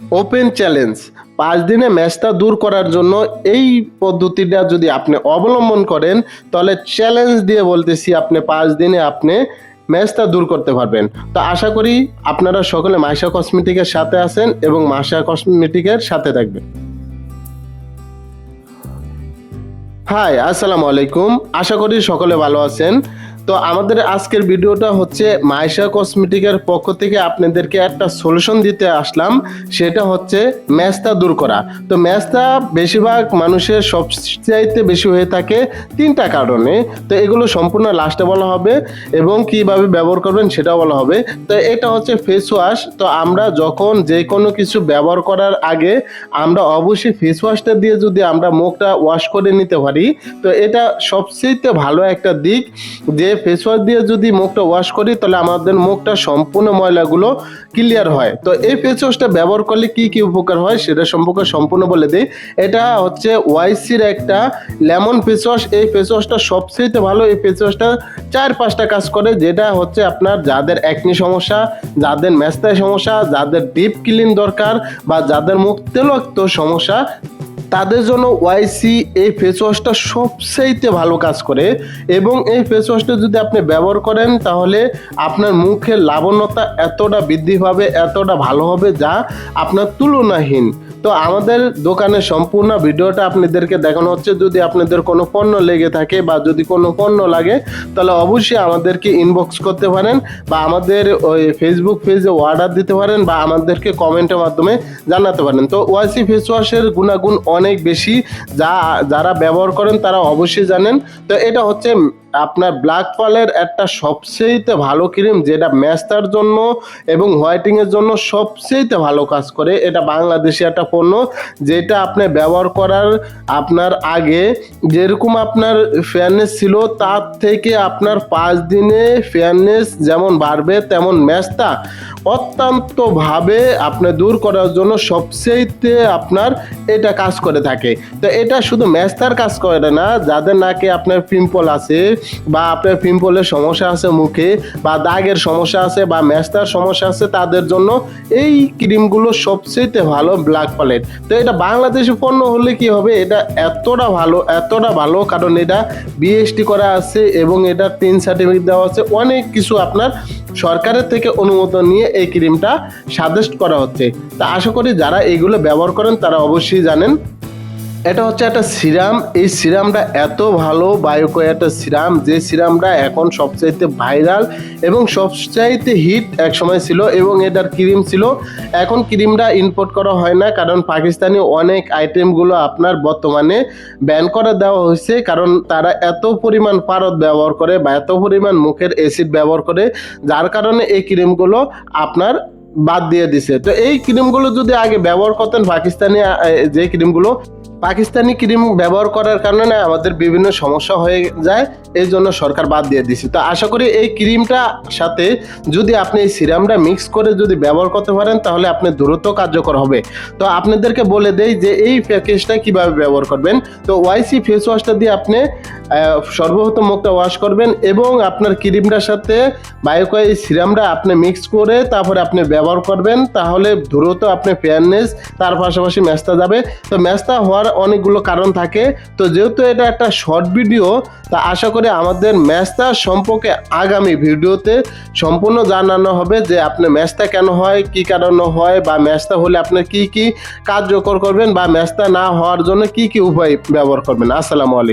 Open challenge পাঁচ দিনে ম্যাচটা দূর করার জন্য এই পদ্ধতিটা যদি আপনি অবলম্বন করেন, তাহলে চ্যালেঞ্জ দিয়ে বলতেছি আপনি পাঁচ দিনে আপনি ম্যাচটা দূর করতে পারবেন। তো আশা করি আপনারা সকলে মাইশা কসমেটিকের সাথে আছেন এবং মাসা কসমেটিকের সাথে থাকবেন। হাই আসসালামু আলাইকুম আশা করি সকলে ভালো আছেন। তো আমাদের আজকের ভিডিওটা হচ্ছে মাইশা কসমেটিকের পক্ষ থেকে আপনাদেরকে একটা সলিউশন দিতে আসলাম। সেটা হচ্ছে ম্যাচটা দূর করা। তো ম্যাচটা বেশিরভাগ মানুষের সবচাইতে বেশি হয়ে থাকে তিনটা কারণে। তো এগুলো সম্পূর্ণ লাস্টে বলা হবে এবং কীভাবে ব্যবহার করবেন সেটাও বলা হবে। তো এটা হচ্ছে ফেস ওয়াশ তো আমরা যখন যে কোনো কিছু ব্যবহার করার আগে আমরা অবশ্যই ফেস ওয়াশটা দিয়ে যদি আমরা মুখটা ওয়াশ করে নিতে পারি তো এটা সবচেয়ে ভালো একটা দিক যে ফেস ওয়াশ দিয়ে যদি মুখটা ওয়াশ করি, তাহলে আমাদের মুখটা সম্পূর্ণ ময়লাগুলো ক্লিয়ার হয়। তো এই ফেস ওয়াশটা ব্যবহার করলে কি কি উপকার হয় সেটা সম্পর্কে সম্পূর্ণ বলে দিই। এটা হচ্ছে ওয়াইসির একটা লেমন ফেস ওয়াশ এই ফেস ওয়াশটা সবচেয়ে ভালো। এই ফেস ওয়াশটা চার পাঁচটা কাজ করে, যেটা হচ্ছে আপনার যাদের একনি সমস্যা, যাদের মেস্তায় সমস্যা, যাদের ডিপ ক্লিন দরকার, বা যাদের মুখ তেলক্ত সমস্যা তাদের জন্য ওয়াইসি এই ফেস ওয়াশটা সবচাইতে ভালো কাজ করে। এবং এই ফেস ওয়াশটা যদি আপনি ব্যবহার করেন, তাহলে আপনার মুখের লাবণ্যতা এতটা বৃদ্ধি পাবে, এতটা ভালো হবে যা আপনার তুলনাহীন। তো আমাদের দোকানের সম্পূর্ণ ভিডিওটা আপনাদেরকে দেখানো হচ্ছে। যদি আপনাদের কোনো পণ্য লেগে থাকে বা যদি কোনো পণ্য লাগে, তাহলে অবশ্যই আমাদেরকে ইনবক্স করতে পারেন বা আমাদের ওই ফেসবুক পেজে অর্ডার দিতে পারেন বা আমাদেরকে কমেন্টের মাধ্যমে জানাতে পারেন। তো ওয়াইসি ফেস ওয়াশের গুণাগুণ অনেক বেশি যা যারা ব্যবহার করেন তারা অবশ্যই জানেন। তো এটা হচ্ছে আপনার ব্ল্যাক ফলের একটা সবচেয়েতে ভালো ক্রিম যেটা ম্যাস্তার জন্য এবং হোয়াইটিং এর জন্য সবচেয়েতে ভালো কাজ করে, এটা বাংলাদেশি একটা পণ্য যেটা আপনি ব্যবহার করার আপনার আগে যেরকম আপনার ফেয়ারনেস ছিল, তার থেকে আপনার পাঁচ দিনে ফেয়ারনেস যেমন বাড়বে তেমন ম্যাস্তা অত্যন্তভাবে আপনি দূর করার জন্য সবচেয়েতে আপনার এটা কাজ করে থাকে। তো এটা শুধু ম্যাস্তার কাজ করে না, যাদের নাকি আপনার পিম্পল আছে বা আপনার পিম্পলের সমস্যা আছে মুখে, বা দাগের সমস্যা আছে, বা ম্যাস্তার সমস্যা আছে, তাদের জন্য এই ক্রিমগুলো সবচেয়ে ভালো ব্ল্যাক প্যালেট। তো এটা বাংলাদেশি পণ্য হলে কি হবে? এটা এতটা ভালো এতটা ভালো, কারণ এটা বিএসটি করা আছে এবং এটা তিন সার্টিফিকেট দেওয়া আছে। অনেক কিছু আপনার সরকারের থেকে অনুমোদন নিয়ে এই ক্রিমটা সাজেস্ট করা হচ্ছে। তা আশা করি যারা এগুলো ব্যবহার করেন, তারা অবশ্যই জানেন। এটা হচ্ছে একটা সিরাম। এই সিরামটা এত ভালো বায়োকো একটা সিরাম যে সিরামটা এখন সবচাইতে ভাইরাল এবং সবচাইতে হিট এক সময় ছিল এবং এটার ক্রিম ছিল। এখন ক্রিমটা ইম্পোর্ট করা হয় না কারণ পাকিস্তানি অনেক আইটেমগুলো আপনার বর্তমানে ব্যান করে দেওয়া হয়েছে কারণ তারা এত পরিমাণ পারদ ব্যবহার করে বা এত পরিমাণ মুখের অ্যাসিড ব্যবহার করে, যার কারণে এই ক্রিমগুলো আপনার বাদ দিয়ে দিছে। তো এই ক্রিমগুলো যদি আগে ব্যবহার করতেন পাকিস্তানি যে ক্রিমগুলো, পাকিস্তানি ক্রিম ব্যবহার করার কারণে আমাদের বিভিন্ন সমস্যা হয়ে যায়, এই জন্য সরকার বাদ দিয়ে দিছে। তো আশা করি এই ক্রিমটা সাথে যদি আপনি এই সিরামটা মিক্স করে যদি ব্যবহার করতে পারেন, তাহলে আপনি দ্রুত কার্যকর হবে। তো আপনাদেরকে বলে দেই যে এই প্যাকেজটা কীভাবে ব্যবহার করবেন। তো ওয়াইসি ফেস ওয়াশটা দিয়ে আপনি সর্বপ্রথম মুখটা ওয়াশ করবেন এবং আপনার ক্রিমটার সাথে বায়োকো এই সিরামটা আপনি মিক্স করে তারপরে আপনি ব্যবহার করবেন, তাহলে দ্রুত আপনি ফেয়ারনেস তার পাশাপাশি ম্যাচটা যাবে। তো ম্যাচটা হওয়ার অনেকগুলো কারণ থাকে। তো যেহেতু এটা একটা শর্ট ভিডিও তা আশা করি আমাদের ম্যাচটা সম্পর্কে আগামী ভিডিওতে সম্পূর্ণ জানানো হবে যে আপনি ম্যাচটা কেন হয়, কি কারণে হয়, বা ম্যাচটা হলে আপনি কি কি কার্যকর করবেন, বা ম্যাচটা না হওয়ার জন্য কি কি উপায় ব্যবহার করবেন। আসসালামু আলাইকুম।